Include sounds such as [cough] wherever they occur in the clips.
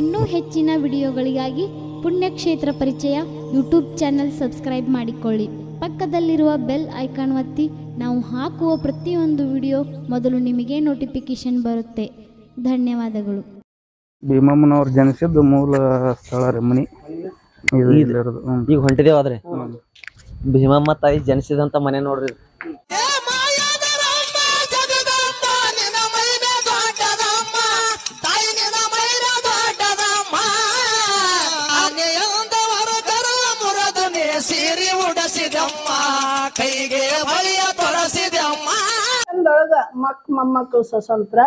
ಇನ್ನೂ ಹೆಚ್ಚಿನ ವಿಡಿಯೋಗಳಿಗಾಗಿ ಪುಣ್ಯಕ್ಷೇತ್ರ ಪರಿಚಯ ಯೂಟ್ಯೂಬ್ ಚಾನೆಲ್ ಸಬ್ಸ್ಕ್ರೈಬ್ ಮಾಡಿಕೊಳ್ಳಿ. ಪಕ್ಕದಲ್ಲಿರುವ ಬೆಲ್ ಐಕಾನ್ ಒತ್ತಿ ನಾವು ಹಾಕುವ ಪ್ರತಿಯೊಂದು ವಿಡಿಯೋ ಮೊದಲು ನಿಮಗೆ ನೋಟಿಫಿಕೇಶನ್ ಬರುತ್ತೆ. ಧನ್ಯವಾದಗಳು. ಭೀಮಮ್ಮನವರು ಜನಿಸಿದ್ದು ಮೂಲ ಸ್ಥಳ ರಮಣಿ. ಮನಿ ಇದು ಇಲ್ಲಿರೋದು ಹ್ಮ್. ಈಗ ಹೊಂಟಿದೇವಾದ್ರಿ ಭೀಮಮ್ಮ ತಾಯಿ ಜನಿಸಿದಂತ ಮನೆ ನೋಡ್ರಿ. ಸೀರೆ ಉಡಸಿದಮ್ಮ ಕೈಗೆ ಬಳಿಯ ತೊಳಸಿದಮ್ಮ ಅಂದೊಳಗ ಮಕ್ ಮೊಮ್ಮಕ್ಕಳು ಸ್ವತಂತ್ರ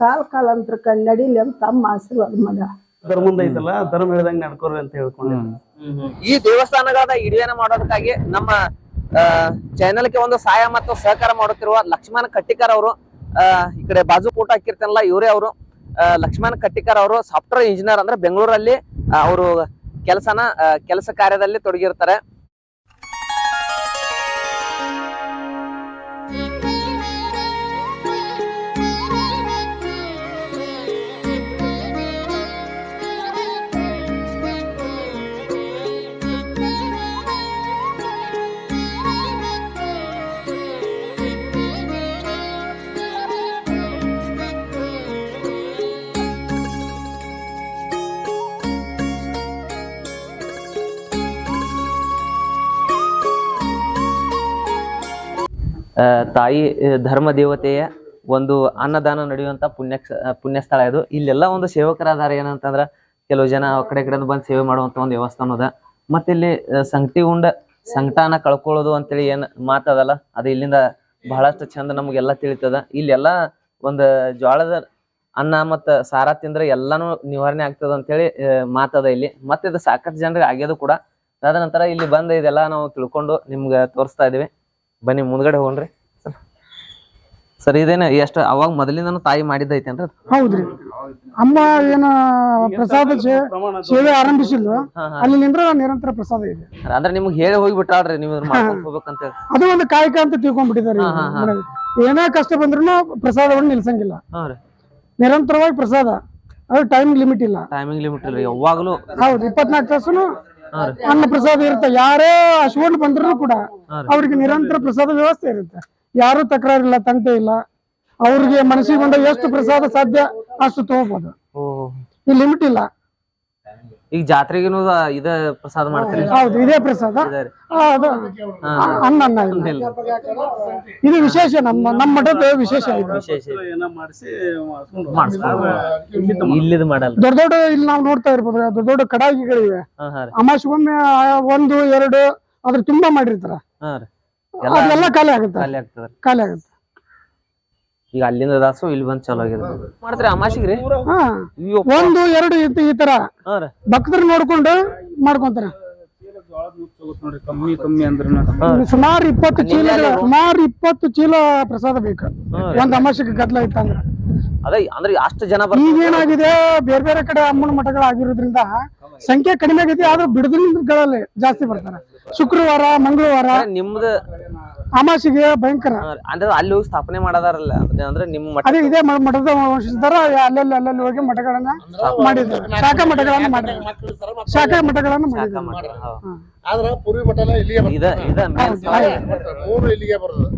ಕಾಲ್ ಕಾಲಂತ್ರ ಕನ್ನಡಿಲಿ ಅಂತ ತಮ್ಮ ಆಶೀರ್ವಾದ ಮಗ. ಧರ್ಮಂದ ಐತಲ್ಲ ಧರ್ಮ ಹೇಳ್ದಂಗೆ ನಡ್ಕೋರಿ ಅಂತ ಹೇಳ್ಕೊಂಡು ಈ ದೇವಸ್ಥಾನಗಳದ ಇಡಿಯನ ಮಾಡೋದಕ್ಕಾಗಿ ನಮ್ಮ ಚಾನೆಲ್ಗೆ ಒಂದು ಸಹಾಯ ಮತ್ತು ಸಹಕಾರ ಮಾಡುತ್ತಿರುವ ಲಕ್ಷ್ಮಣ ಕಟ್ಟಿಕರ್ ಅವರು ಈ ಕಡೆ ಬಾಜು ಕೂಟ ಹಾಕಿರ್ತಾನಲ್ಲ ಇವರೇ ಅವರು. ಲಕ್ಷ್ಮಣ ಕಟ್ಟಿಕರ್ ಅವರು ಸಾಫ್ಟ್ವೇರ್ ಇಂಜಿನಿಯರ್ ಅಂದ್ರೆ ಬೆಂಗಳೂರಲ್ಲಿ ಅವರು ಕೆಲಸನ ಕೆಲಸ ಕಾರ್ಯದಲ್ಲಿ ತೊಡಗಿರ್ತಾರೆ. ತಾಯಿ ಧರ್ಮ ದೇವತೆಯ ಒಂದು ಅನ್ನದಾನ ನಡೆಯುವಂತ ಪುಣ್ಯ ಪುಣ್ಯ ಸ್ಥಳ ಇದು. ಇಲ್ಲೆಲ್ಲ ಒಂದು ಸೇವಕರಾದಾರ ಏನಂತಂದ್ರ ಕೆಲವು ಜನ ಆ ಕಡೆ ಕಡೆ ಬಂದು ಸೇವೆ ಮಾಡುವಂತ ಒಂದು ದೇವಸ್ಥಾನ ಅದ. ಮತ್ತೆ ಇಲ್ಲಿ ಸಂಗಟಿ ಉಂಡ ಸಂಕಟಾನ ಕಳ್ಕೊಳ್ಳೋದು ಅಂತೇಳಿ ಏನ್ ಮಾತದಲ್ಲ ಅದು ಇಲ್ಲಿಂದ ಬಹಳಷ್ಟು ಚಂದ ನಮ್ಗೆಲ್ಲ ತಿಳಿತದ. ಇಲ್ಲೆಲ್ಲ ಒಂದು ಜ್ವಾಳದ ಅನ್ನ ಮತ್ತ ಸಾರ ತಿಂದ್ರೆ ಎಲ್ಲಾನು ನಿವಾರಣೆ ಆಗ್ತದ ಅಂತೇಳಿ ಮಾತದ ಇಲ್ಲಿ. ಮತ್ತೆ ಇದು ಸಾಕಷ್ಟು ಜನರಿಗೆ ಆಗ್ಯದು ಕೂಡ. ಅದ ನಂತರ ಇಲ್ಲಿ ಬಂದ ಇದೆಲ್ಲ ನಾವು ತಿಳ್ಕೊಂಡು ನಿಮ್ಗೆ ತೋರಿಸ್ತಾ ಇದೀವಿ. ಬನ್ನಿ ಮುಂದ್ಗಡೆ ಹೋಗ್ರಿ ಸರ್ ಇದೇನ ಎಷ್ಟು ಅವಾಗ ಮೊದಲಿಂದನೂ ತಾಯಿ ಮಾಡಿದ್ದೈತೇನ್ರಿ? ಹೌದ್ರಿ. ಅಮ್ಮ ಏನ ಪ್ರಸಾದ ಸೇ- ಸೇವೆ ಹಾ. ಅಲ್ಲಿ ನಿಂದ್ರ ನಿರಂತರ ಪ್ರಸಾದ ಇದೆ. ಅಂದ್ರೆ ನಿಮ್ಗೆ ಹೇಳಿ ಹೋಗಿ ಬಿಟ್ಟಾಳ್ರಿ ನೀವು ಇದನ್ನ ಮಾಡ್ಕೊಂಡ್ ಹೋಗ್ಬೇಕಂತ ಹೇಳಿ. ಅದು ಒಂದು ಕಾಯಕ ಅಂತ ತಿಳ್ಕೊಂಡ್ಬಿಟ್ಟಿದ್ದಾರೆ ಹಾ, ಹಾ, ಹಾ. ಏನೇ ಕಷ್ಟ ಬಂದ್ರು ಪ್ರಸಾದವನ್ನು ನಿಲ್ಸಂಗಿಲ್ಲ. ಹಾ ರೀ. ನಿರಂತರವಾಗಿ ಪ್ರಸಾದ. ಅದು ಟೈಮ್ ಲಿಮಿಟ್ ಇಲ್ಲ. ಟೈಮಿಂಗ್ ಲಿಮಿಟ್ ಇಲ್ಲ ಯಾವಾಗ್ಲೂ ಹೌದು ಇಪ್ಪತ್ನಾಲ್ಕು ತಾಸು ಅನ್ನ ಪ್ರಸಾದ ಇರುತ್ತೆ. ಯಾರೇ ಹಸ್ಕೊಂಡು ಬಂದ್ರು ಕೂಡ ಅವ್ರಿಗೆ ನಿರಂತರ ಪ್ರಸಾದ ವ್ಯವಸ್ಥೆ ಇರುತ್ತೆ. ಯಾರು ತಕರಾರಿಲ್ಲ ತಂಟೆ ಇಲ್ಲ. ಅವ್ರಿಗೆ ಮನಸ್ಸಿಗೆ ಬಂದ ಎಷ್ಟು ಪ್ರಸಾದ ಸಾಧ್ಯ ಅಷ್ಟು ತಗೋಬಹುದು ಈ ಲಿಮಿಟ್ ಇಲ್ಲ. ಈಗ ಜಾತ್ರೆಗಿನೂ ಇದ ಪ್ರಸಾದ ಮಾಡ್ತೀರಿ? ಹೌದು ಇದೇ ಪ್ರಸಾದ. ಇದೇ ಆ, ಅದು ಅನ್ನ ಅನ್ನ ಇಲ್ಲ ಇಲ್ಲ. ಇದು ವಿಶೇಷ ನಮ್ಮ ನಮ್ಮ ಮಠದ ವಿಶೇಷ ಇದು. ವಿಶೇಷ ಏನೋ ಮಾಡಿಸಿ ಮಾಡಿಸ್ಕೊಂಡು ಇಲ್ಲಿದ್ ಮಾಡಲ್ಲ. ದೊಡ್ಡ ದೊಡ್ಡ ಇಲ್ಲಿ ನಾವು ನೋಡ್ತಾ ಇರ್ಬೋದು ದೊಡ್ಡ ದೊಡ್ಡ ಕಡಾಯಿಗಳಿವೆ. ಅಮಾಶಿಗೊಮ್ಮೆ ಹಾ ರೀ. ಅಮಾಸೆಗೊಮ್ಮೆ ಆ, ಒಂದು ಎರಡು ಅದ್ರ ತುಂಬಾ ಮಾಡಿರ್ತಾರ. ಹಾ ರೀ. ಎಲ್ಲ ಅದೆಲ್ಲ ಖಾಲಿ ಆಗುತ್ತೆ? ಖಾಲಿ ಆಗ್ತದ. ಖಾಲಿ ಆಗುತ್ತೆ? ಈಗ ಅಲ್ಲಿಂದ ದಾಸು ಇಲ್ಲಿ ಬಂದ್ ಚಲೋ ಆಗಿದೆ. ಮಾಡ್ತೀರಿ? ಅಮಾಸಿಗೆ ರೀ ಹಾ. ಅಯ್ಯೋ ಒಂದು ಎರಡು ಈ ಈ ತರ ಹಾ ರೀ. ಭಕ್ತರು ನೋಡ್ಕೊಂಡು ಮಾಡ್ಕೊಂತಾರ. ನೋಡ್ರಿ ಕಮ್ಮಿ ಕಮ್ಮಿ ಅಂದ್ರೆ ಸುಮಾರು ಇಪ್ಪತ್ತು ಚೀಲ ಸುಮಾರು ಇಪ್ಪತ್ತು ಚೀಲ ಪ್ರಸಾದ ಬೇಕು. ಒಂದ್ ಅಮಾಸೆಗೆ ಗದ್ಲ ಇತ್ತಂದ್ರ ಅದೇ ಅಂದ್ರೆ ಅಷ್ಟು ಜನ ಬರ್ತಾರೆ. ಈಗೇನಾಗಿದೆ? ಬೇರೆ ಬೇರೆ ಕಡೆ ಅಮ್ಮನ ಮಠಗಳು ಆಗಿರೋದ್ರಿಂದ ಸಂಖ್ಯೆ ಕಡಿಮೆ ಆಗೈತಿ ಆದ್ರೆ ಬಿಡದ್ರಿಂದ ಜಾಸ್ತಿ ಬರ್ತಾರೆ. ಶುಕ್ರವಾರ ಮಂಗಳವಾರ. ನಿಮ್ದು ಅಮಾಸಿಗೆ ಭಯಂಕರ. ಅಂದ್ರೆ ಅಲ್ಲಿ ಹೋಗಿ ಸ್ಥಾಪನೆ ಮಾಡದಾರಲ್ಲ ಅದೇ ಅಂದ್ರೆ ನಿಮ್ಮ ಮಠ ಅದೇ ಇದೇ ಮಠದ ವಂಶಿಸಿದಾರ ಅಲ್ಲಲ್ಲಿ ಅಲ್ಲಲ್ಲಿ ಹೋಗಿ ಮಠಗಳನ್ನ ಮಾಡಿದ್ದಾರೆ. ಶಾಖಾ ಮಠಗಳನ್ನ ಮಾಡಿದ್ದಾರೆ. ಶಾಖಾ ಮಠಗಳನ್ನ ಮಾಡಿದ್ದಾರೆ. ಹಾ. ಆದ್ರ ಪೂರ್ವಿ ಮಠ ಇಲ್ಲಿಗೆ ಇದ ಇದ ಮೂರು ಇಲ್ಲಿಗೆ ಬರ್ತದೆ.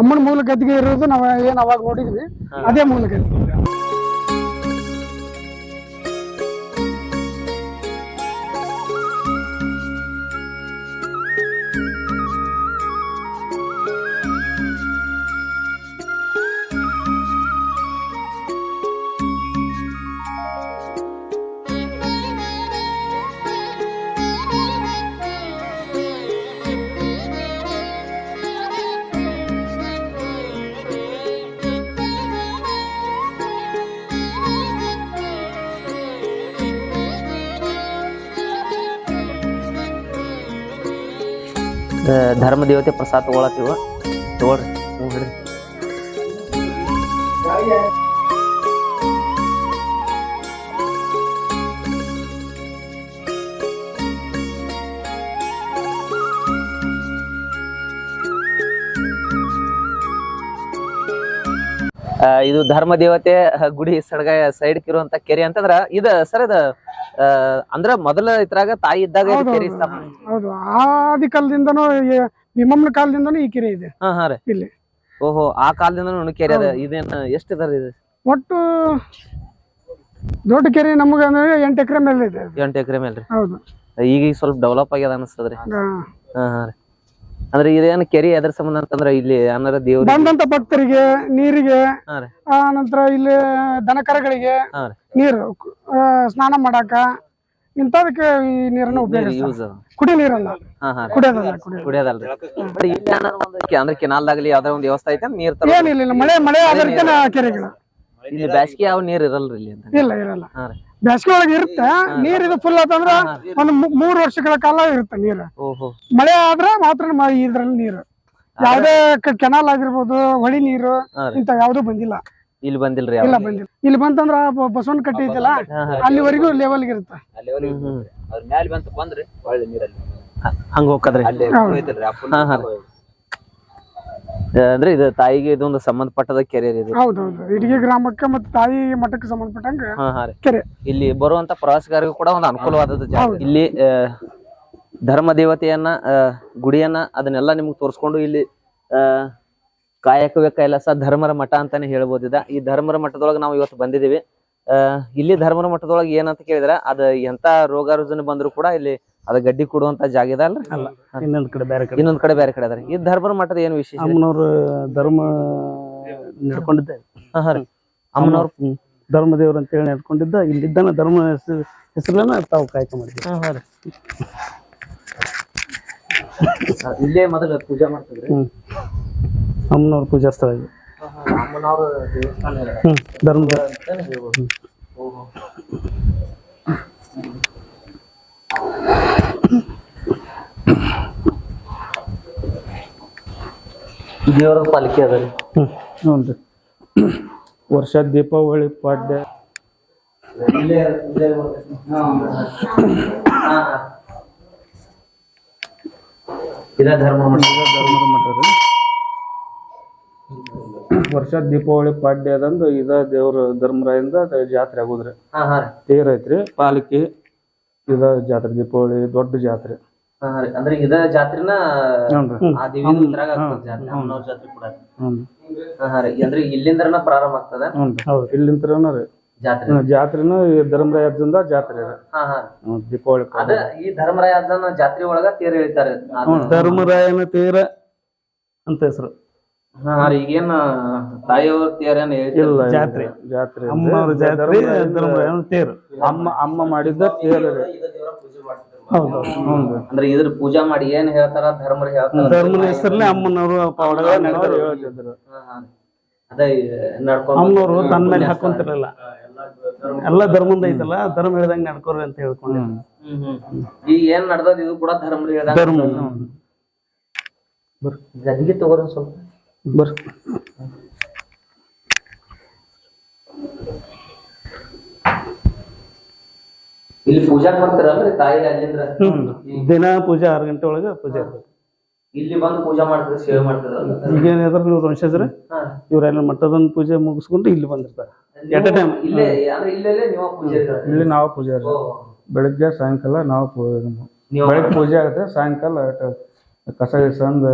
ಅಮ್ಮನ ಮೂಲ ಗದ್ದಿಗೆ ಇರೋದು ನಾವ್ ಏನ್ ಅವಾಗ ನೋಡಿದ್ವಿ. ಅದೇ ಮೂಲ ಗದ್ದಿಗೆ ಧರ್ಮ ದೇವತೆ ಪ್ರಸಾದ ತಗೊಳತ್ತೀವ? ತಗೊಳ್ರಿ ಇದು ಧರ್ಮ ದೇವತೆ ಗುಡಿ ಸಡಗ ಸೈಡ್ ಇರುವಂತ ಕೆರೆ ಅಂತಂದ್ರ ಇದ ಸರ್ ಆ, ಅಂದ್ರ ಮೊದಲ ಇದ್ರಾಗ ತಾಯಿ ಇದ್ದಾಗ ಇದು ಕೆರೆ ಹೌದು. ಸ್ಥಾಪನೆ. ಹೌದು. ಆದಿ ಕಾಲದಿಂದನೂ ಈ ಕಾಲದಿಂದನೂ ಕೆರೆ ಇದೆ. ಹಾ ಹಾ ರೀ. ಇಲ್ಲಿ. ಓಹೋ ಆ ಕಾಲದಿಂದ ಕೆರೆ ಅದ. ಇದೇನ ಎಷ್ಟ್ ಇದಾರೆ ಇದು? ಒಟ್ಟು ದೊಡ್ಡ ಕೆರೆ ನಮಗ ಅಂದ್ರೆ ಎಂಟು ಎಕರೆ ಮೇಲೆ ಇದೆ. ಎಂಟು ಎಕರೆ ಮೇಲೆ ಹೌದು. ಈಗ ಈಗ ಸ್ವಲ್ಪ ಡೆವಲಪ್ ಆಗ್ಯದ ಅನಿಸ್ತದ್ರಿ. ಹಾ. ಹಾ ರೀ. ಅಂದ್ರೆ ಇದೇನ್ ಕೆರೆ ಎದ್ರ ಸಂಬಂಧ ಅಂತಂದ್ರ ಇಲ್ಲಿ ಅಂದ್ರೆ ದೇವ್ರ ಬಂದಂತ ಭಕ್ತರಿಗೆ ನೀರಿಗೆ ಆ ನಂತರ ಇಲ್ಲಿ ದನಕರಗಳಿಗೆ ಹಾ ರೀ. ನೀರು ಆ, ಸ್ನಾನ ಮಾಡಾಕ ಇಂತದಕ್ಕೆ ಈ ನೀರನ್ನ ಯೂಸ್ ಅದ ಕುಡಿ ನೀರಲ್ಲ ಹಾ ಹಾ. ಕುಡಿಯೋದಲ್ಲ ಕುಡಿಯೋದು. ಕುಡಿಯೋದಲ್ರಿ. ಬಟ್ ಇಲ್ಲಿ ಏನಾರ ಒಂದು ಕೆ- ಅಂದ್ರೆ ಕೆನಾಲ್ದಾಗ್ಲಿ ಯಾವ್ದಾರ ಒಂದ್ ವ್ಯವಸ್ಥೆ ಐತೆ ನೀರ್ ತರ ಏನಿಲ್ಲ ಇಲ್ಲ. ಮಳೆ ಮಳೆ ಆಧಾರಿತ ಕೆರೆಗಳು ಇಲ್ಲಿ ಬ್ಯಾಸ್ಗಿ ಯಾವ ನೀರ್ ಇರಲ್ರಿ ಇಲ್ಲಿ ಅಂತ. ಇಲ್ಲ ಇರಲ್ಲ. ಹಾ ರೀ. ಬೇಸಿಗೆ ಒಳಗೆ ಇರುತ್ತೆ. ನೀರ್ ಇದು ಫುಲ್ ಆತಂದ್ರ ಒಂದು ಮೂ- ಮೂರು ವರ್ಷಗಳ ಕಾಲ ಇರುತ್ತೆ ನೀರು. ಓಹೋ. ಮಳೆ ಆದ್ರೆ ಮಾತ್ರ ಮ- ಇದ್ರಲ್ಲಿ ನೀರು. ಯಾವ್ದೇ ಕೆನಾಲ್ ಆಗಿರ್ಬೋದು ಹೊಳಿ ನೀರು ಹಾ ರೀ. ಇಂತ ಯಾವ್ದು ಬಂದಿಲ್ಲ. ಇಲ್ಲಿ ಬಂದಿಲ್ರಿ ಇಲ್ಲ ಯಾವ ಬಂದಿಲ್ಲ. ಇಲ್ಲಿ ಬಂತಂದ್ರ ಬಸವನ್ ಕಟ್ಟಿ ಐತಲ್ಲ ಅಲ್ಲಿವರೆಗೂ ಲೆವೆಲ್ ಇರುತ್ತೆ. ಹಂಗ. ಅಂದ್ರೆ ಇದು ತಾಯಿಗೆ ಇದೊಂದು ಸಂಬಂಧಪಟ್ಟದ ಕೆರೆ ಇಡೀ ಇದು? ಹೌದೌದು ಇಡಗಿ ಗ್ರಾಮಕ್ಕೆ ಮತ್ತೆ ತಾಯಿ ಮಠಕ್ಕೆ ಸಂಬಂಧಪಟ್ಟಂಗ ಕೆರೆ. ಇಲ್ಲಿ ಬರುವಂತ ಪ್ರವಾಸಿಗರಿಗೂ ಕೂಡ ಒಂದು ಅನುಕೂಲವಾದದ್ದು ಜಾಗ. ಇಲ್ಲಿ ಆ, ಧರ್ಮ ದೇವತೆಯನ್ನ ಗುಡಿಯನ್ನ ಅದನ್ನೆಲ್ಲ ನಿಮ್ಗೆ ತೋರಿಸ್ಕೊಂಡು ಇಲ್ಲಿ ಕಾಯಕವೇ ಕೈಲಾಸ ಧರ್ಮರ ಮಠ ಅಂತಾನೆ ಹೇಳ್ಬೋದಿದ ಈ ಧರ್ಮರ ಮಠದೊಳಗೆ ನಾವು ಇವತ್ತು ಬಂದಿದ್ದೀವಿ. ಇಲ್ಲಿ ಧರ್ಮರ ಮಠದೊಳಗೆ ಏನಂತ ಕೇಳಿದ್ರೆ ಅದ ಎಂತ ರೋಗ ರುಜಿನ ಬಂದ್ರು ಕೂಡ ಇಲ್ಲಿ ಅದ ಗಡ್ಡಿ ಕೊಡುವಂತ ಜಾಗ ಇದೆ ಅಲ್ರಿ? ಇನ್ನೊಂದ್ ಕಡೆ ಬೇರೆ ಕಡೆ. ಇನ್ನೊಂದ್ ಕಡೆ ಬೇರೆ ಕಡೆ ಅದ್ರಿ. ಈ ಧರ್ಮರ ಮಠದ ಏನು ವಿಶೇಷ? ಅಮ್ಮನವ್ರ ಧರ್ಮ ನಡ್ಕೊಂಡಿದ್ದೆ. ಅಮ್ಮನವ್ರ? ಧರ್ಮ ದೇವ್ರ ಅಂತ ಅಂತೇಳಿ ನಡ್ಕೊಂಡಿದ್ದ. ಇಲ್ಲಿದ್ದಾನ ಧರ್ಮ ಹೆಸರು ಹೆಸರನ್ನ ತಾವು ಕಾಯ್ಕ ಮಾಡಿದ್ವಿ ಇಲ್ಲೇ ಮೊದಲು ಪೂಜೆ ಮಾಡ್ತಿದ್ರಿ? ಅಮ್ಮನವ್ರ ಪೂಜಾ ಸ್ಥಳ ಇದು ಧರ್ಮದ. ಓಹೋ. ದೇವರ ಪಾಲಿಕೆ ಅದ ರೀ ಹ್ಞೂ ಹ್ಞೂ ವರ್ಷ ದೀಪಾವಳಿ ಪಾಡ್ಯ ಇದ ಧರ್ಮ ಮಠ. ಧರ್ಮದ ಮಠ ರೀ ವರ್ಷ ದೀಪಾವಳಿ ಪಾಡ್ಯ ಅದಂದು ಇದ ದೇವ್ರ ಧರ್ಮರಾಯಿಂದ ಅದ ಜಾತ್ರೆ ಆಗೋದ್ರಿ. ಹಾ ಹಾ ರೀ. ತೇರ್ ಐತ್ರಿ ಪಾಲಕಿ ಇದ ಜಾತ್ರೆ ದೀಪಾವಳಿ ದೊಡ್ಡ ಜಾತ್ರೆ. ಹಾ ಹಾ ರೀ. ಅಂದ್ರೆ ಇದ ಜಾತ್ರೆನ ಹ್ಞೂ ಆ ದೇವಿ ಇದ್ರಾಗ ಆಗ್ತದ ಜಾತ್ರೆ ಅಮ್ಮನವ್ರ ಜಾತ್ರೆ ಕೂಡ. ಹ್ಞೂ ಹಾ ಹಾ ರೀ. ಅಂದ್ರೆ ಇಲ್ಲಿಂದನ ಪ್ರಾರಂಭ ಆಗ್ತದ? ಹ್ಞೂ ಹೌದು ಇಲ್ಲಿಂತ್ರನ ರೀ. ಜಾತ್ರೆ. ಜಾತ್ರೆನ ಈ ಧರ್ಮರಾಯದಿಂದ ಜಾತ್ರೆ ರೀ. ಹಾ ಹಾ ದೀಪಾವಳಿ ಅದ ಈ ಧರ್ಮರಾಜನ ಜಾತ್ರೆ ಒಳಗ ತೇರ್ ಹೇಳ್ತಾರೆ ಹ್ಞೂ ಧರ್ಮರಾಯನ ತೇರ ಅಂತ ಹೆಸರು. ಹಾ ರೀ. ಈಗೇನ್ ತಾಯಿಯವ್ರ ತೇರೇನ್ ಹೇಳ್ತಿಲ್ಲ? ಇಲ್ಲ ಜಾತ್ರೆ. ಜಾತ್ರೆ ಅಮ್ಮನವ್ರ ಜಾತ್ರೆ ಧರ್ಮರಾಯನ ತೇರು. ಅಮ್ಮ ಅಮ್ಮ ಮಾಡಿದ್ದ ತೇರ ಹೌದು ಅಂದ್ರೆ ಇದ್ರ ಪೂಜಾ ಮಾಡಿ ಏನ್ ಹೇಳ್ತಾರ? ಧರ್ಮರ ಹೇಳ್ತಾರ ಧರ್ಮನ ಹೆಸರಲ್ಲೇ ಅಮ್ಮನವರು ಪವಾಡಗಳ ನಡೆದ್ರು ಹೇಳ್ತಿದ್ರು. ಹಾ, ಹಾ. ಅದ ನಡ್ಕೊಂಡ್ ಅಮ್ಮನವರು ತನ್ನ ಮೇಲೆ ಹಾಕೊಂತಿರಲ್ಲ ಎಲ್ಲ ಧರ್ಮದ ಐತಲ್ಲ ಧರ್ಮ ಹೇಳ್ದಂಗ್ ನಡ್ಕೋರಿ ಅಂತ ಹೇಳ್ಕೊಂಡು ಈಗ ಏನ್ ನಡ್ದದ ಇದು ಕೂಡ ಧರ್ಮ ಹೇಳ್ದಂಗ ಧರ್ಮ. ಗದಿಗೆ ತಗೋರ ಸ್ವಲ್ಪ. ಬರ್ರಿ ಇಲ್ಲಿ ಪೂಜಾ ಮಾಡ್ತಾರಲ್ರಿ ತಾಯಿ ಅಲ್ಲಿಂದ್ರ? ದಿನ ಪೂಜೆ ಆರು ಗಂಟೆ ಒಳಗೆ ಪೂಜೆ ಇರ್ತದೆ ಇಲ್ಲಿ ಬಂದು ಪೂಜಾ ಮಾಡ್ತಾರೆ ಸೇವೆ ಮಾಡ್ತಾರ ಈಗೇನ್ ಇದ್ರ ನೀವು ವಂಶಜರು. ಇವ್ರೆಲ್ಲ ಮಠದೊಂದು ಪೂಜೆ ಮುಗಿಸ್ಕೊಂಡು ಇಲ್ಲಿ ಬಂದಿರ್ತಾರೆ. ಎಟ್ ಎ ಟೈಮ್ ಇಲ್ಲೇ ಅಂದ್ರೆ ಇಲ್ಲೇ ನೀವು ಪೂಜೆ ಇರ್ತಾರೆ. ಇಲ್ಲಿ ನಾವು ಪೂಜೆ ಬೆಳಗ್ಗೆ ಬೆಳಿಗ್ಗೆ ಸಾಯಂಕಾಲ ನಾವು ಪೂ- ನೀವು ಬೆಳಿಗ್ಗೆ ಪೂಜೆ ಆಗುತ್ತೆ ಸಾಯಂಕಾಲ ಟ- ಕಸ ಗಿಸಂದ್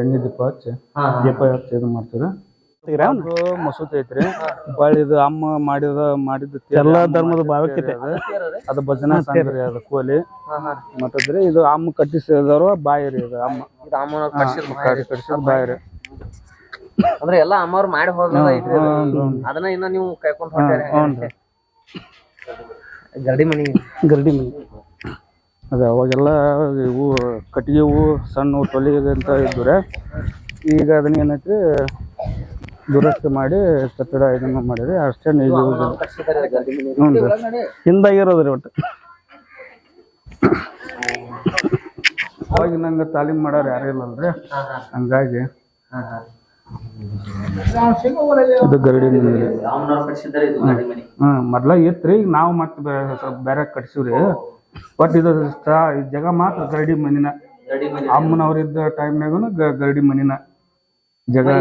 ಎಣ್ಣೆ ದೀಪ ಹಚ್ಚಿ ಹಾ, ಹಾ. ದೀಪ ಹಚ್ಚಿ ಇದು ಮಾಡ್ತೀವಿ ಅದು ಮಸೂತಿ ಐತ್ರಿ. ಹೊಳ್ಳಿ ಇದು ಅಮ್ಮ ಮಾಡಿದ ಮಾಡಿದ ಎಲ್ಲಾ ಧರ್ಮದ ಭಾವಕ್ಕೆ ಅದ. ಭಜನಾ ಸಂಘ ರೀ ಅದು ಕೋಲಿ. ಮತ್ತದ್ರಿ ಇದು ಅಮ್ಮ ಕಟ್ಟಿಸಿದವರು ಬಾಯಿ ರೀ ಇದು ಅಮ್ಮ. ಇದು ಕಟ್ಟಿಸಿದ ಬಾಯಿ ರೀ. ಅಂದ್ರೆ ಎಲ್ಲಾ ಅಮ್ಮವ್ರು ಮಾಡಿ ಐತ್ರಿ ಹ್ಮ್. ಅದನ್ನ ಇನ್ನ ನೀವು ಕೈಕೊಂಡ್ ಹೊಂಟೇರಿ ಗರಡಿ ಮನಿ. ಗರಡಿ ಮನಿ. ಅದ ಅವಾಗೆಲ್ಲ ಇವು ಕಟ್ಟಿಗೆ ಹೂವು ಸಣ್ಣ ತೊಲಿ ಅಂತ ಇದ್ರೆ ಈಗ ಅದನ್ನ ಏನೈತ್ರಿ ದುರಸ್ತಿ ಮಾಡಿ ಕಟ್ಟಡ ಇದನ್ನ ಮಾಡಿರಿ ಅಷ್ಟೇ ಈಗ ಮನಿ ಹ್ಞೂ ರೀ ಹಿಂದಾಗಿರೋದ್ರಿ ಒಟ್ಟು ಅವಾಗ ನಂಗೆ ತಾಲೀಮ್ ಮಾಡೋರು ಯಾರು ಇಲ್ಲಲ್ರಿ? ಹಂಗಾಗಿ ಇದು ಗರಡಿ ಮನಿ. ಹ್ಮ್ ಮೊದ್ಲ ಇತ್ರಿ ಈಗ ನಾವು ಮತ್ತೆ ಬೇರೆ ಕಟ್ಸಿವ್ರಿ. ಬಟ್ ಇದು ಜಾಗ ಮಾತ್ರ ಗರಡಿ ಮನಿನ. ಅಮ್ಮನವ್ರ ಇದ್ದ ಟೈಮ್ನಾಗನು ಗರಡಿ ಮನಿನ. ಜಗಳ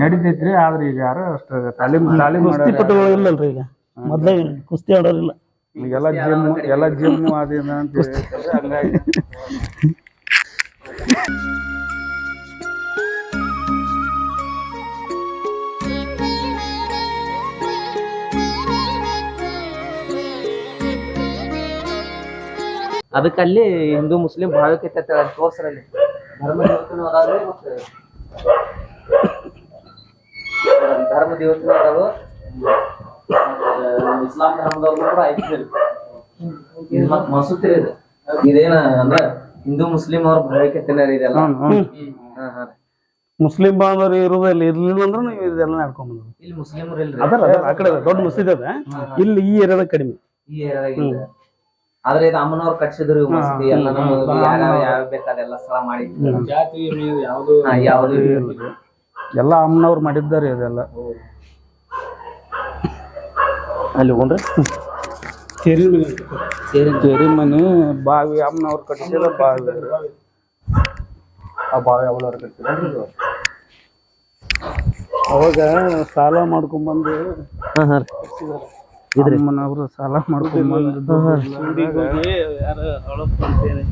ನಡಿತೈತ್ರಿ ಆದ್ರೆ ಈಗ ಯಾರು ಅಷ್ಟು ತಾಲೀಮ್ ತಾಲೀಮ್ ಕುಸ್ತಿಪಟುಗಳು ಇಲ್ಲಲ್ರಿ ಈಗ? ಮೊದ್ಲೇ ಕುಸ್ತಿ ಆಡೋರಿಲ್ಲ. ಎಲ್ಲ ಜಿಮ್ ಎಲ್ಲ ಜಿಮ್ ಅದೇನ ಅಂತ ಹಂಗಾಗಿ. ಅದಕ್ಕೆ ಅಲ್ಲಿ ಹಿಂದೂ ಮುಸ್ಲಿಂ ಭಾವಕ್ಕೆ ತೋರ್ಸ್ರಲ್ಲಿ ಧರ್ಮ ದೇವತೆನೂ ಅದಾವ್ರಿ ಮತ್ತೆ ಧರ್ಮ ದೇವತೆನೂ ಅದಾವು ಇಸ್ಲಾಂ ಧರ್ಮದವ್ರು ಕೂಡ ಐತಿರಿ ಇದು. ಮತ್ ಮಸೂತಿ ಇದು. ಇದೇನ ಅಂದ್ರ ಹಿಂದೂ ಮುಸ್ಲಿಂ ಅವ್ರ ಭಾವೈಕ್ಯತೆನ ರೀ ಇದೆಲ್ಲ. ಹಾ ಹಾ. ಮುಸ್ಲಿಂ ಬಾಂಧವರು ಇರೋದಿಲ್ಲ ಇರ್ಲಿಲ್ಲ ಅಂದ್ರೆ ನೀವು ಇದೆಲ್ಲ ನಡ್ಕೊಂಡ್ ಬಂದ್ರಿ ಇಲ್ಲಿ ಮುಸ್ಲಿಮರು ಇಲ್ಲ ಅದರ ಆ ಕಡೆ ದೊಡ್ಡ ಮಸೀದಿ ಅದ. ಇಲ್ಲಿ ಈ ಏರಿಯಾದಾಗ ಕಡಿಮೆ. ಈ ಏರಿಯಾದಾಗ ಇಲ್ಲ ಆದ್ರೆ ಇದು ಅಮ್ಮನವ್ರು ಕಟ್ಸಿದ್ರು ಇವ್ ಮಸ್ತಿ ಎಲ್ಲ ನಮಗೆ ಯಾವ ಯಾವ ಬೇಕಾದೆಲ್ಲ ಸ್ಥಳ ಮಾಡಿ ಹಾ, ಯಾವ್ದು ಇಲ್ಲ. ಎಲ್ಲ ಅಮ್ಮನವ್ರು ಮಾಡಿದ್ದಾರೆ ಇದೆಲ್ಲ. ಅಲ್ಲಿ ಹೋಗ್ರಿ ಕೆರಿ ಮನಿ. ಬಾವಿ ಅಮ್ಮನವ್ರು ಕಟ್ಟಿಸಿದ ಬಾವಿ. ಆ ಬಾವಿ ಅವಳವ್ರು ಕಟ್ಟಿಸಿದ ಅವಾಗ ಸಾಲ ಮಾಡ್ಕೊಂಡ್ ಬಂದು ಹಾ ಹಾ ಅಮ್ಮನವ್ರು ಸಾಲ ಮಾಡ್ಕೊಂಡ್ ಬಂದಿದ್ದು. ಅಂಗಡಿಗೆ ಹೋಗಿ ಯಾರು ಅವಳಪ್ಪ ಅಂತೇಳಿ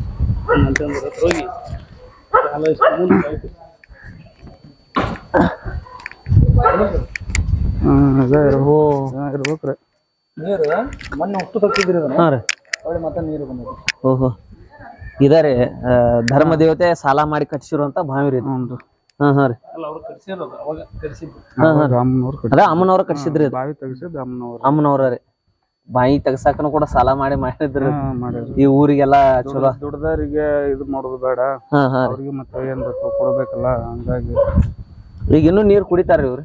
ಅಂತಂದ್ರೆ ಹತ್ರ ಹೋಗಿ ಸಾಲ ಇಷ್ಟು ಮುಂದೆ ಆಯ್ತು. ಹ್ಮ್ ಅದ ಇರ್ಬೋ ಇರ್ಬೇಕ್ರಿ ಹಾ ರೀ. ಓಹೋ. ಇದಾರೆ ಧರ್ಮ ದೇವತೆ ಸಾಲ ಮಾಡಿ ಕಟ್ಸಿರುವಂತ ಬಾವಿ ರೀ ಇದು. ಹ್ಞೂ ಹಾ ಹಾ ರೀ. ಅದ ಅಮ್ಮನವ್ರ ಕಟ್ಸಿದ್ರಿ ಇದು. ಬಾವಿ ತೆಗಿಸಿದ ಅಮ್ಮನವ್ರು. ಅಮ್ಮನವ್ರ ರೀ. ಬಾಯಿ ತೆಗ್ಸಾಕನು ಕೂಡ ಸಾಲ ಮಾಡಿ ಮಾಡಿದ್ರಿ ಹಾ ಮಾಡ್ಯಾರ ಈ ಊರಿಗೆಲ್ಲ ಚಲೋ. ದುಡ್ದವ್ರಿಗೆ ಇದು ಮಾಡೋದು ಬೇಡ. ಹಾ ಹಾ ರೀ. ಅವ್ರಿಗೆ ಮತ್ತೆ ಏನ್ ಬೇಕು ಕೊಡ್ಬೇಕಲ್ಲ ಹಂಗಾಗಿ. ಈಗ ಇನ್ನು ನೀರ್ ಕುಡಿತಾರ ಇವ್ರಿ?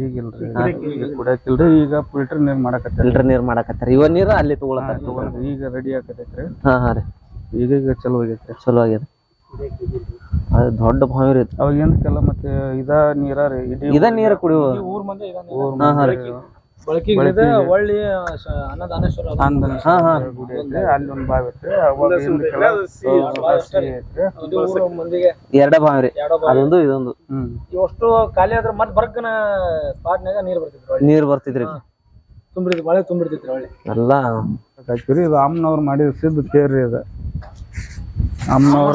ಈಗಿಲ್ರಿ. ಈಗ ಕುಡಿಯಕಿಲ್ರಿ. ಈಗ ಫಿಲ್ಟರ್ ನೀರ್ ಮಾಡಕತ್ತಾರ. ಫಿಲ್ಟರ್ ನೀರ್ ಮಾಡಕತ್ತಾರ. ಇವ ನೀರ್ ಅಲ್ಲಿ ತಗೊಳತಾರ ಈಗ ರೆಡಿ ಆಕತೈತ್ರಿ ಹಾ ಹಾ ರೀ. ಈಗ ಈಗ ಚಲೋ ಆಗೈತ್ರಿ. ಚಲೋ ಆಗ್ಯದ. ಅದು ದೊಡ್ಡ ಬಾವಿ ರೀ ಇದು. ಅವಾಗ ಏನಕ್ಕೆಲ್ಲ ಮತ್ತೆ ಇದ ನೀರ ಇಡೀ ಇದ ನೀರ ಕುಡಿಯುವ. ಊರ್ ಹಾ ಹಾ ರೀ. ಬಳಕೆಗೆ ಆಂದನ ಹಾ ಹಾ. ಗುಡಿ ಐತ್ರಿ ಅಲ್ಲಿ ಒಂದ್ ಬಾವಿ ಐತ್ರಿ ಅವಾಗ ಏನಕ್ಕೆಲ್ಲ ಸಿಹಿ ಐತ್ರಿ. ಎರಡ ಬಾವಿ ರೀ. ಅದೊಂದು ಇದೊಂದು. ಹ್ಮ್. ಇವಷ್ಟು ಖಾಲಿ ಆದ್ರೆ ಮತ್ ಬರ್ಕನ ಸ್ಪಾಟ್ನಾಗ ನೀರ್ ಬರ್ತಿದ್ರು ನೀರ್ ಬರ್ತಿದ್ರಿ ತುಂಬಿಡ್ತಿದ್ರು ಮಳೆ ತುಂಬಿಡ್ತಿದ್ರು ಒಳ್ಳೆ. ಎಲ್ಲಾ ಹಾಕಿರಿ ಇದು ಅಮ್ಮನವ್ರು ಮಾಡಿದ ಸಿದ್ಧ ತೇರ್ರಿ ಇದು. ಅಮ್ಮನವ್ರು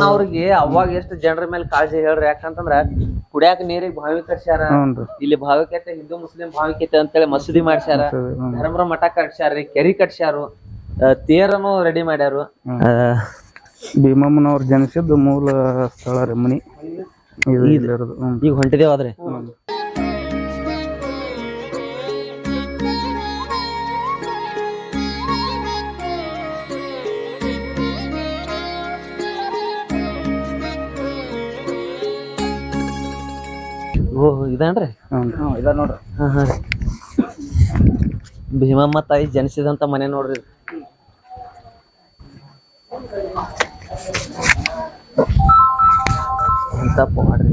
ಅವ್ರಿಗೆ ಅವಾಗ ಎಷ್ಟು ಜನರ ಮೇಲೆ ಕಾಳಜಿ ಹೇಳ್ರಿ? ಯಾಕಂತಂದ್ರ ಕುಡಿಯಾಕ ನೀರಿಗೆ ಭಾವಿ ಕಟ್ಸ್ಯಾರ ಇಲ್ಲಿ ಭಾವಿಕತೆ ಹಿಂದೂ ಮುಸ್ಲಿಂ ಭಾವಿಕತೆ ಅಂತೇಳಿ ಮಸೂದಿ ಮಾಡ್ಸ್ಯಾರ. ಧರ್ಮರ ಮಠ ಕಟ್ಸ್ಯಾರ್ರಿ ಕೆರಿ ಕಟ್ಸ್ಯಾರು. ತೇರನು ರೆಡಿ ಮಾಡ್ಯಾರು. ಭೀಮಮ್ಮನವ್ರು ಜನಿಸಿದ್ದು ಮೂಲ ಸ್ಥಳ ರೀ ಮನಿ ಇದು ಇಲ್ಲಿರೋದು ಹ್ಮ್. ಈಗ ಹೊಂಟಿದೇವಾದ್ರಿ ಇದೇನ್ರಿ ಹ್ಞೂ ಇದ ನೋಡ್ರಿ. ಹಾ ಹಾ ರೀ. ಭೀಮಮ್ಮ ತಾಯಿ ಜನಿಸಿದಂತ ಮನೆ ನೋಡ್ರಿ. ಅಂತ ಮಾಡ್ರಿ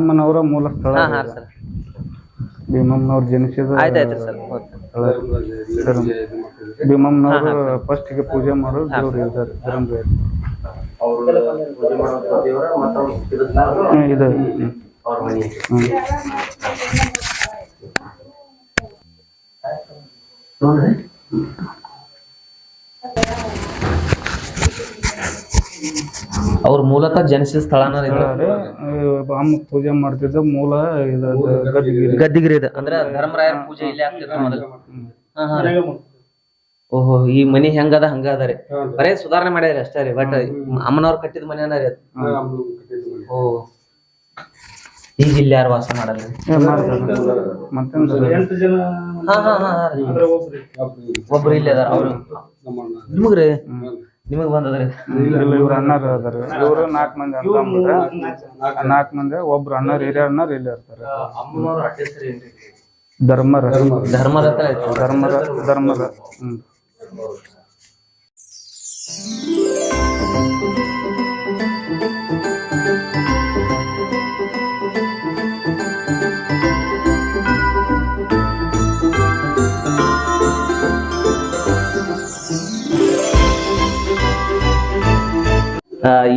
ಭೀಮಮ್ಮನವರ ಮೂಲ ಸ್ಥಳ ಹಾ ರೀ ಹಾ ಇದು. ಸರ್. ಭೀಮಮ್ಮನವ್ರು ಜನಿಸಿದ ಆಯ್ತಾಯ್ತ್ರಿ ಸರ್ ಸ್ಥಳ. ಸರ್ ಭೀಮಮ್ಮನವರು ಫಸ್ಟ್ಗೆ ಪೂಜೆ ಮಾಡೋ ದೇವ್ರು ಇದ್ದಾರೆ ಧರ್ಮದೇವ್ರು ಹ್ಮ್, ಇದು. ಹ್ಮ್. ಹ್ಮ್. ಅವ್ರ ಮೂಲತ ಜನಿಸಿದ ಸ್ಥಳನ ಇದು? ಅದೇ, ಅಮ್ಮ ಪೂಜೆ ಮಾಡ್ತಿದ್ದ ಮೂಲ ಇದು ಗದ್ದಿಗಿರಿ. ಇದು. ಅಂದ್ರೆ ಧರ್ಮರಾಯರ ಪೂಜೆ ಇಲ್ಲಿ ಆಗ್ತಿತ್ತು ಮೊದಲು? ಹಾ ಹಾ ರೀ. ಓಹೋ ಈ ಮನಿ ಹೆಂಗದ ಹಂಗ ಅದ ರೀ. ಬರೇ ಸುಧಾರಣೆ ಮಾಡ್ಯಾರ ಅಷ್ಟೇ ರೀ ಬಟ್ ಅಮ್ಮನವ್ರ ಕಟ್ಟಿದ ಮನೆ ಅದ ರೀ ಅದು. ಓ. ಈಗ ಇಲ್ಲಿ ಯಾರು ವಾಸ ಮಾಡಲ್ಲ ಮಾಡ್ತಾರೆ. ಎಂಟು ಜನ ಹಾ ಹಾ ಹಾ ಹಾ ರೀ. ಅಂದ್ರೆ ಒಬ್ರು. ಒಬ್ರು ಇಲ್ಲೇ ಅದಾರ ಅವ್ರು. ನಿಮಗ್ರಿ? ನಿಮಗ್ ಬಂದದ್ರಿ? ಇಲ್ಲ ಇವ್ರ ಅಣ್ಣಾರು ಅದಾರ ಇವ್ರು ನಾಲ್ಕ್ ಮಂದಿ ಅಣ್ಣ ನಾಲ್ಕ್ ಮಂದಿ. ಒಬ್ರು ಅಣ್ಣರ್ ಹಿರಿಯ ಅಣ್ಣಾರು ಇಲ್ಲಿ ಇರ್ತಾರೆ. ಧರ್ಮರ ಧರ್ಮರಥ. ಧರ್ಮರ ಧರ್ಮರ ಹ್ಮ್.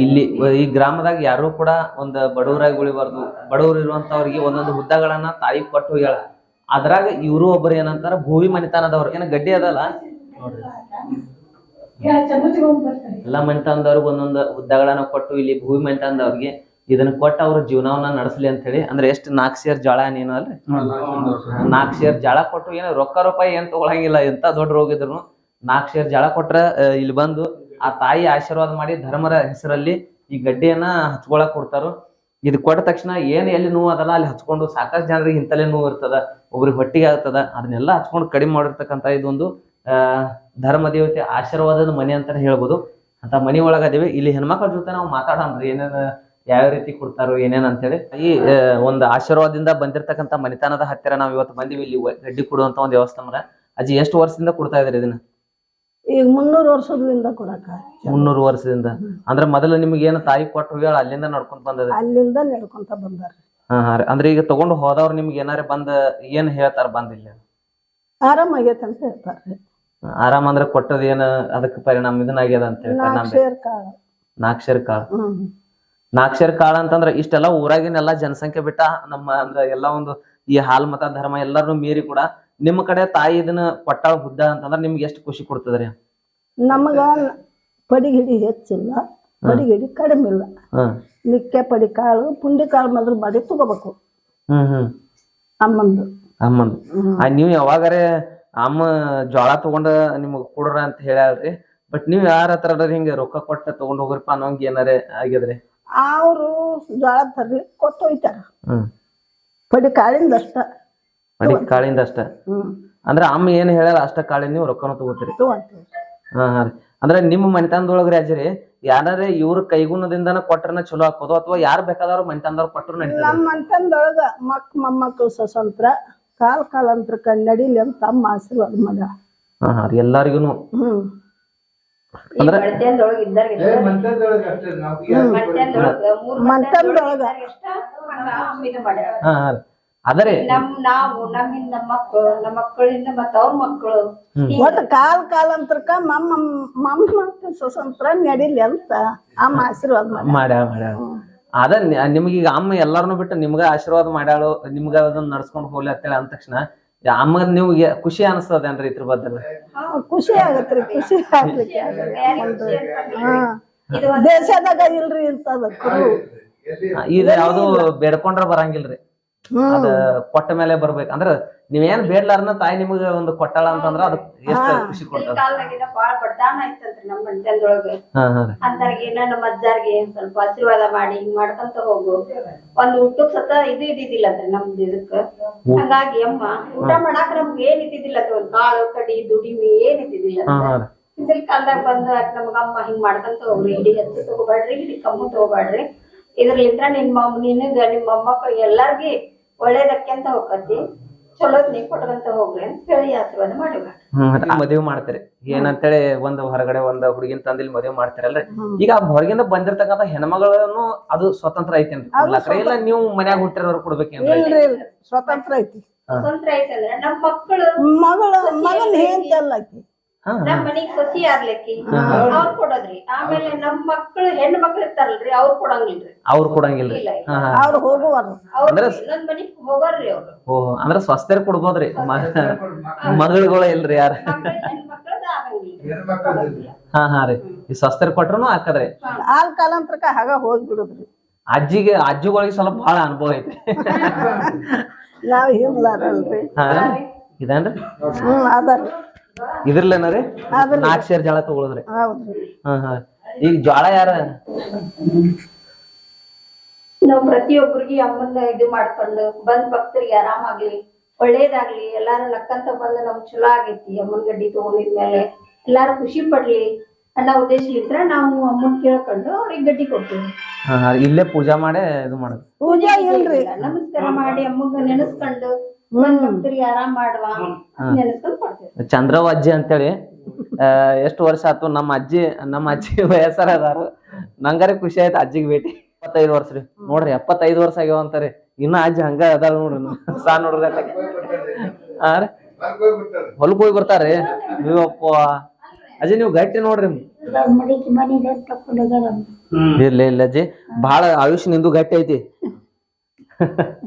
ಇಲ್ಲಿ ಈ ಗ್ರಾಮದಾಗ ಯಾರು ಕೂಡ ಒಂದ್ ಬಡವರಾಗಿ ಉಳಿಬಾರ್ದು. ಬಡವರು ಇರುವಂತವ್ರಿಗೆ ಒಂದೊಂದು ಹುದ್ದೆಗಳನ್ನ ತಾಯಿ ಕೊಟ್ಟು ಹೋಗ್ಯಾಳ. ಅದ್ರಾಗ ಇವರು ಒಬ್ಬರು ಏನಂತಾರ ಭೂಮಿ ಮನಿತನದವ್ರು. ಏನ ಗಡ್ಡಿ ಅದಲ್ಲ? ನೋಡ್ರಿ. ಎಲ್ಲಾ ಮನಿತನದವ್ರಿಗೆ ಒಂದೊಂದು ಹುದ್ದೆಗಳನ್ನ ಕೊಟ್ಟು ಇಲ್ಲಿ ಭೂಮಿ ಮನಿತನದವ್ರಿಗೆ ಇದನ್ನ ಕೊಟ್ಟು ಅವ್ರ ಜೀವನವನ್ನ ನಡೆಸಲಿ ಅಂತ ಹೇಳಿ ಅಂದ್ರೆ ಎಷ್ಟು ನಾಲ್ಕು ಸೇರ್ ಜಾಳ ನೀನು ಅಲ್ರಿ? ನಾಲ್ಕು ಸೇರ್ ಜಳ. ಕೊಟ್ಟು ಏನು ರೊಕ್ಕ ರೂಪಾಯಿ ಏನ್ ತಗೊಳಂಗಿಲ್ಲ ಎಂತ ದೊಡ್ಡ ರೋಗ ಇದ್ರು ನಾಲ್ಕು ಸೇರ್ ಜಳ ಕೊಟ್ರ ಇಲ್ಲಿ ಬಂದು ಆ ತಾಯಿ ಆಶೀರ್ವಾದ ಮಾಡಿ ಧರ್ಮರ ಹೆಸರಲ್ಲಿ ಈ ಗಡ್ಡೆಯನ್ನ ಹಚ್ಕೊಳಕ್ ಕೊಡ್ತಾರೋ? ಇದು ಕೊಟ್ಟ ತಕ್ಷಣ ಏನ್ ಎಲ್ಲಿ ನೋವು ಅದಲ್ಲ, ಅಲ್ಲಿ ಹಚ್ಕೊಂಡು ಸಾಕಷ್ಟು ಜನರಿಗೆ ಇಂತಲೇ ನೋವು ಇರ್ತದ, ಒಬ್ರಿಗೆ ಹೊಟ್ಟಿಗೆ ಆಗ್ತದ, ಅದನ್ನೆಲ್ಲ ಹಚ್ಕೊಂಡು ಕಡಿಮೆ ಮಾಡಿರ್ತಕ್ಕಂಥ ಇದೊಂದು ಧರ್ಮ ದೇವತೆ ಆಶೀರ್ವಾದದ ಮನೆ ಅಂತಾನೆ ಹೇಳ್ಬೋದು. ಅಂತ ಮನಿ ಒಳಗದೇವಿ. ಇಲ್ಲಿ ಹೆಣ್ಮಕ್ಳ ಜೊತೆ ನಾವು ಮಾತಾಡೋಣ್ರಿ ಏನೇನು, ಯಾವ ರೀತಿ ಕೊಡ್ತಾರೋ, ಏನೇನು ಅಂತೇಳಿ. ಈ ಒಂದು ಆಶೀರ್ವಾದದಿಂದ ಬಂದಿರ್ತಕ್ಕಂಥ ಮನಿತನದ ಹತ್ತಿರ ನಾವು ಇವತ್ತು ಬಂದಿವಿ. ಇಲ್ಲಿ ಗಡ್ಡಿ ಕೊಡುವಂತ ಒಂದು ದೇವಸ್ಥಾನ ಅಜ್ಜಿ, ಎಷ್ಟು ವರ್ಷದಿಂದ ಕೊಡ್ತಾ ಇದ್ರಿ ಇದನ್ನ? ಈಗ ಮುನ್ನೂರು ವರ್ಷದಿಂದ ಕೊಡಕ. ಮುನ್ನೂರು ವರ್ಷದಿಂದ. ಅಂದ್ರೆ ಮೊದಲು ನಿಮ್ಗೆ ಏನ ತಾಯಿ ಕೊಟ್ಟು ಹೋಗ್ಯಾಳ ಅಲ್ಲಿಂದ ನಡ್ಕೊಂತ ಬಂದದ? ಅಲ್ಲಿಂದ ನಡ್ಕೊಂತ ಬಂದಾರ. ಹಾ ಹಾ ರೀ. ಅಂದ್ರೆ ಈಗ ತಗೊಂಡು ಹೋದವ್ರು ನಿಮ್ಗೆ ಏನಾರ ಬಂದ ಏನ್ ಹೇಳ್ತಾರ ಬಂದಿಲ್ಲ? ಆರಾಮಾಗೈತೆ ಅಂತ ಹೇಳ್ತಾರೆ. ಆರಾಮ್ ಅಂದ್ರೆ ಕೊಟ್ಟದ ಏನ ಅದಕ್ಕೆ ಪರಿಣಾಮ ಇದನ್ನ ಆಗ್ಯದ ಅಂತ ಹೇಳ್ತಾರೆ? ನಾಲ್ಕು ಪರಿಣಾಮ ಸೇರ್ ಕಾಳ. ನಾಕ್ಷರ ಕಾಳ. ಹ್ಮ್. ನಾಕ್ಷರ ಕಾಳ ಅಂತಂದ್ರ ಇಷ್ಟೆಲ್ಲ ಊರಾಗಿನ ಎಲ್ಲಾ ಜನಸಂಖ್ಯೆ ಬಿಟ್ಟ ನಮ್ಮ ಅಂದ್ರ ಎಲ್ಲಾ ಒಂದು ಈ ಹಾಲ್ ಮತ ಧರ್ಮ ಎಲ್ಲಾರು ಮೀರಿ ಕೂಡ ನಿಮ್ಮ ಕಡೆ ತಾಯಿ ಇದನ್ನ ಕೊಟ್ಟಾಳ ಹುದ್ದ ಅಂತಂದ್ರ ನಿಮ್ಗೆ ಎಷ್ಟು ಖುಷಿ ಕೊಡ್ತದ್ರಿ? ನಮಗ ಪಡಿಗಿಡಿ ಹೆಚ್ಚಿಲ್ಲ ಪಡಿಗಿಡಿ ಕಡಿಮೆ ಇಲ್ಲ. ಹ್ಮ್ ನಿಕ್ಕೆ ಪಡಿ ಕಾಳು ಪುಂಡಿ ಕಾಳು ಮೊದಲು ಮಾಡಿ ತಗೋಬೇಕು. ಹ್ಮ್ ಹ್ಮ್. ಅಮ್ಮಂದು. ಆ, ನೀವ್ ಯಾವಾಗಾರೆ ಅಮ್ಮ ಜ್ವಾಳ ತಗೊಂಡ ನಿಮಗ್ ಕೊಡ್ರ ಅಂತ ಹೇಳ್ಯಾಳ್ರಿ? ಬಟ್ ನೀವ್ ಯಾರ ಹತ್ರ ಹಿಂಗ ರೊಕ್ಕ ಕೊಟ್ಟ ತಗೊಂಡ್ ಹೋಗ್ರಪ್ಪ ಅನ್ನೋಂಗ ಏನಾರೆ ಆಗ್ಯದ್ರಿ ಅವರು ಜೋಳ ತರ್ರಿ ಕೊಟ್ಟು ಹೋಯ್ತಾರ. ಹ್ಮ್. ಪಡಿ ಕಾಳಿಂದ ಅಷ್ಟ ಮಡಿ ಕಾಳಿಂದ ಅಷ್ಟ. ಅಂದ್ರ ಅಮ್ಮ ಏನ್ ಹೇಳ್ಯಾರ ಅಷ್ಟ ಕಾಳಿಂದ ನೀವು ರೊಕ್ಕನ ತಗೋತೀರಿ. ತಗೊಂತೀವಿ ಹಾ ಹಾ ರೀ. ಅಂದ್ರೆ ನಿಮ್ಮ ಮನಿತನದೊಳಗ್ರಿ ರಾಜ್ರಿ ಯಾರೇ ಇವ್ರ ಕೈಗುಣದಿಂದನ ಕೊಟ್ರನ ಚಲೋ ಹಾಕೋದು ಅಥವಾ ಯಾರ್ ಬೇಕಾದವ್ರು ಮನೆತನದವ್ರು ಕೊಟ್ರು ನಡೀತದ ನಮ್ಮ ಮಂಟನ್ದೊಳಗ ಮಕ್ ಮೊಮ್ಮಕ್ಕಳು ಸ್ವತಂತ್ರ ಕಾಲ್ ಕಾಲಂತ್ರ ನಡಿಲಿ ಅಂತ ತಮ್ಮ ಆಶೀರ್ವಾದ ಮಗ. ಹಾ ಹಾ ರೀ ಎಲ್ಲಾರಿಗೂನು. ಹ್ಮ್. ಅಂದ್ರ ಹಾ ಹಾ ರೀ. ಅದರಿ ನಮ್ ನಾವು ನಮ್ಮಿಂದ ಮಕ್ಕಳು ನಮ್ಮ ಮಕ್ಕಳಿಂದ ಮತ್ತ ಅವ್ರ ಮಕ್ಕಳು. ಒಟ್ಟ ಕಾಲ್ ಕಾಲಂತ್ರಕ್ಕ ಮಮ್ಮ ಮೊಮ್ಮಕ್ಕಳು ಸ್ವತಂತ್ರ ನಡಿಲಿ ಅಂತ ಅಮ್ಮ ಆಶೀರ್ವಾದ ಮಾಡ್ಯಾಳ. ಮಾಡ್ಯಾಳ ಅದ ನಿ- ನಿಮ್ಗೆ ಈಗ ಅಮ್ಮ ಎಲ್ಲಾರನು ಬಿಟ್ಟು ನಿಮ್ಗ ಆಶೀರ್ವಾದ ಮಾಡ್ಯಾಳು ನಿಮ್ಗ ಅದನ್ನ ನಡ್ಸ್ಕೊಂಡ್ ಹೋಗ್ಲಿ ಅಂತೇಳಿ ಅಂದ ತಕ್ಷಣ ಅಮ್ಮ ನಿಮ್ಗೆ ಖುಷಿ ಅನಿಸ್ತದೇನ್ರಿ ಇದ್ರ ಬದಲು? ಖುಷಿ ಆಗತ್ರಿ ಖುಷಿ ಆಗ್ಲಿಕ್ಕೆ ದೇಶದಾಗ ಇಲ್ರಿ ಇಂತದ ಇದು ಯಾವ್ದು ಬೇಡ್ಕೊಂಡ್ರ ಬರಂಗಿಲ್ರಿ. ಅದ ಕೊಟ್ಟ ಮೇಲೆ ಬರ್ಬೇಕು. ಅಂದ್ರ ನೀವೇನ್ ಬೇಡ್ಲಾರ್ನ ತಾಯಿ ನಿಮಗ ಒಂದು ಕೊಟ್ಟಳ ಅಂತಂದ್ರ ಅದಕ್ ಎಷ್ಟ ಖುಷಿ ಕೊಡ್ತದ ಕಾಲದಾಗಿನ ಬಾಳ ಬಡದಾನ ಐತಂತ್ರಿ ನಮ್ಮ ಮಂಡ್ಯದೊಳಗ. ಹಾ ಹಾ ರೀ. ನಮ್ಮ ಅಜ್ಜಾರ್ಗೆ ಸ್ವಲ್ಪ ಆಶೀರ್ವಾದ ಮಾಡಿ ಹಿಂಗ್ ಮಾಡ್ಕೊಂತ ಹೋಗು. ಒಂದ್ ಊಟಕ್ ಸತ ಇದು ಇದ್ದಿದ್ದಿಲ್ಲತ್ರಿ ನಮ್ದು ಇದಕ್ಕ ಹಂಗಾಗಿ ಅಮ್ಮ ಊಟ ಮಾಡಾಕ ನಮ್ಗ ಏನ್ ಇದ್ದಿದ್ದಿಲ್ಲತ್ರಿ ಒಂದ್ ಕಾಳು ಕಡಿ ದುಡಿಮೆ ಏನ್ ಇದ್ದಿದ್ದಿಲ್ಲ ಹಿಂದಿನ ಕಾಲದಾಗ ಬಂದು ನಮಗ ಅಮ್ಮ ಹಿಂಗ್ ಮಾಡ್ಕೊಂತ ಹೋಗ್ರಿ ಇಡೀ ಹೆಚ್ಚು ತಗೋಬೇಡ್ರಿ ಇಡೀ ಕಮ್ಮು ತಗೋಬೇಡ್ರಿ. ಇದ್ರಲಿಂತ್ರ ನಿನ್ ಮಮ್ ನಿನಗ ನಿಮ್ ಮೊಮ್ಮಕ್ಕಳು ಎಲ್ಲಾರ್ಗಿ ಒಳ್ಳೇದಕ್ಕಂತ ಹೋಗತಿ ಚಲೋದ್ ನೀ ಕೊಟ್ಕೊಂತ ಹೋಗ್ರಿ ಅಂತ ಹೇಳಿ ಆಶೀರ್ವಾದ ಮಾಡಿವ ಹ್ಮ್ ಮದುವೆ ಮಾಡ್ತಾರೆ. ಏನಂತೇಳಿ ಒಂದ್ ಹೊರಗಡೆ ಒಂದ್ ಹುಡುಗಿನ ತಂದಿಲ್ ಮದುವೆ ಮಾಡ್ತಾರಲ್ಲ ಈಗ ಹೊರಗಿಂದ ಬಂದಿರತಕ್ಕಂತ ಹೆಣ್ಮಗಳನ್ನು ಅದು ಸ್ವತಂತ್ರ ಐತೇನ್ರಿ ಅಂತ ಇಲ್ಲ ನೀವು ಮನ್ಯಾಗ ಹುಟ್ಟಿರೋರು ಕೊಡ್ಬೇಕೇನ್ರಿ ಸ್ವತಂತ್ರ ಇಲ್ರಿ ಸ್ವತಂತ್ರ ಐತಿ. ಸ್ವತಂತ್ರ ಐತಂದ್ರ ನಮ್ ಮಕ್ಕಳು ಮಗಳ ಮಗನ್ ಹೆಂಡತಿ ಅಲ್ಲ ನಮ್ ಮನಿಗ್ ಸೊಸಿ ಆಗ್ಲಿಕ್ಕಿ ಅವ್ರ ಕೊಡೋದ್ರಿ. ಆಮೇಲೆ ನಮ್ ಮಕ್ಕಳು ಹೆಣ್ ಮಕ್ಳು ಇರ್ತಾರಲ್ರಿ ಅವ್ರು ಕೊಡಂಗಿಲ್ರಿ. ಅವ್ರು ಕೊಡಂಗಿಲ್ರಿ. ಅವ್ರು ಹೋಗುವರು ಅವ್ರು ಇನ್ನೊಂದ್ ಮನಿಗ್ ಹೋಗೋರ್ರಿ ಅವ್ರು. ಓ ಅಂದ್ರ ಸ್ವಸ್ಥರ ಕೊಡ್ಬೋದ್ರಿ. ಮಗಳುಗಳು ಇಲ್ರಿ ಯಾರ. ಹಾ ಹಾ ರೀ. ಈ ಕೊಟ್ರು ಕೊಟ್ರುನು ಹಾಕದ್ರಿ. ಆಲ್ ಕಾಲಂತ್ರಕ ಹಾಗ ಹೋಗ್ಬಿಡುದ್ರಿ. ಅಜ್ಜಿಗೆ ಅಜ್ಜಿಗಳಿಗೆ ಸ್ವಲ್ಪ ಬಹಳ ಅನುಭವ ಐತಿ [laughs] ನಾವ್ ಹಿಂದ್ಲಾರಲ್ರಿ. ಹಾ. ಇದೇನ್ರಿ? ಹ್ಮ್ ಅದರಿ. ಇದ್ರಲ್ಲೇನ ರೀ. ನಾಲ್ಕು ಸೇರ್ ಜಳ ತಗೊಳದ್ರಿ. ಹೌದ್ರಿ ಹಾ ಹಾ. ಈಗ ಜ್ವಾಳ ಯಾರ? ನಾವು ಪ್ರತಿಯೊಬ್ಬರಿಗೆ ಅಮ್ಮನ ಇದು ಮಾಡ್ಕೊಂಡು ಬಂದ್ ಭಕ್ತರಿಗೆ ಆರಾಮಾಗ್ಲಿ ಒಳ್ಳೇದಾಗ್ಲಿ ಎಲ್ಲಾರು ನಕ್ಕಂತ ಬಂದ ನಮ್ಗ್ ಚಲೋ ಆಗೈತಿ ಅಮ್ಮನ್ ಗಡ್ಡಿ ತಗೊಂಡಿದ್ಮೇಲೆ ಎಲ್ಲಾರು ಖುಷಿ ಪಡ್ಲಿ ಅನ್ನೋ ಉದ್ದೇಶಲಿದ್ರ ನಾವು ಅಮ್ಮನ್ ಕೇಳ್ಕೊಂಡು ಅವ್ರಿಗೆ ಗಡ್ಡಿ ಕೊಡ್ತೀವಿ. ಹಾ, ಇಲ್ಲೇ ಪೂಜಾ ಮಾಡಿ ಇದು ಮಾಡೋದು. ಪೂಜೆ ಇಲ್ರಿ. ನಮಸ್ಕಾರ ಮಾಡಿ ಅಮ್ಮಗ ನೆನೆಸ್ಕೊಂಡು ಬಂದ್ ಅಜ್ಜಿ ಆರಾಮ್ ಮಾಡುವ ನೆನೆಸ್ಕೊಂಡು ಕೊಡ್ತೀವಿ. ಚಂದ್ರವಜ್ಜಿ ಅಂತೇಳಿ ಆ, ಎಷ್ಟು ವರ್ಷ ಆತು ನಮ್ಮ ಅಜ್ಜಿ ನಮ್ಮ ಅಜ್ಜಿ [laughs] ವಯಸ್ಸರ ಅದಾರು ನಂಗಾರೆ ಖುಷಿ ಆಯ್ತು ಅಜ್ಜಿಗೆ ಭೇಟಿ. ಎಪ್ಪತ್ತೈದು ವರ್ಷ ರೀ. ನೋಡ್ರಿ ಎಪ್ಪತ್ತೈದು ವರ್ಷ ಆಗ್ಯಾವ ಅಂತಾರೆ ಇನ್ನ ಅಜ್ಜಿ ಹಂಗ ಅದಾರ ನೋಡ್ರಿ [laughs] ಸಾ ನೋಡ್ರಿ ಹಾರ ಹಾ ರೀ. ಹೊಲಕ್ ಹೋಗಿ ಬರ್ತಾರ್ರಿ ನೀವಪ್ಪ ಅಜ್ಜಿ ನೀವು ಗಟ್ಟಿ ನೋಡ್ರಿ. ಇಲ್ಲ ಇಲ್ಲ ಅಜ್ಜಿ. ಬಹಳ ಆಯುಷ್ ನಿಂದು ಗಟ್ಟಿ ಐತಿ. [laughs]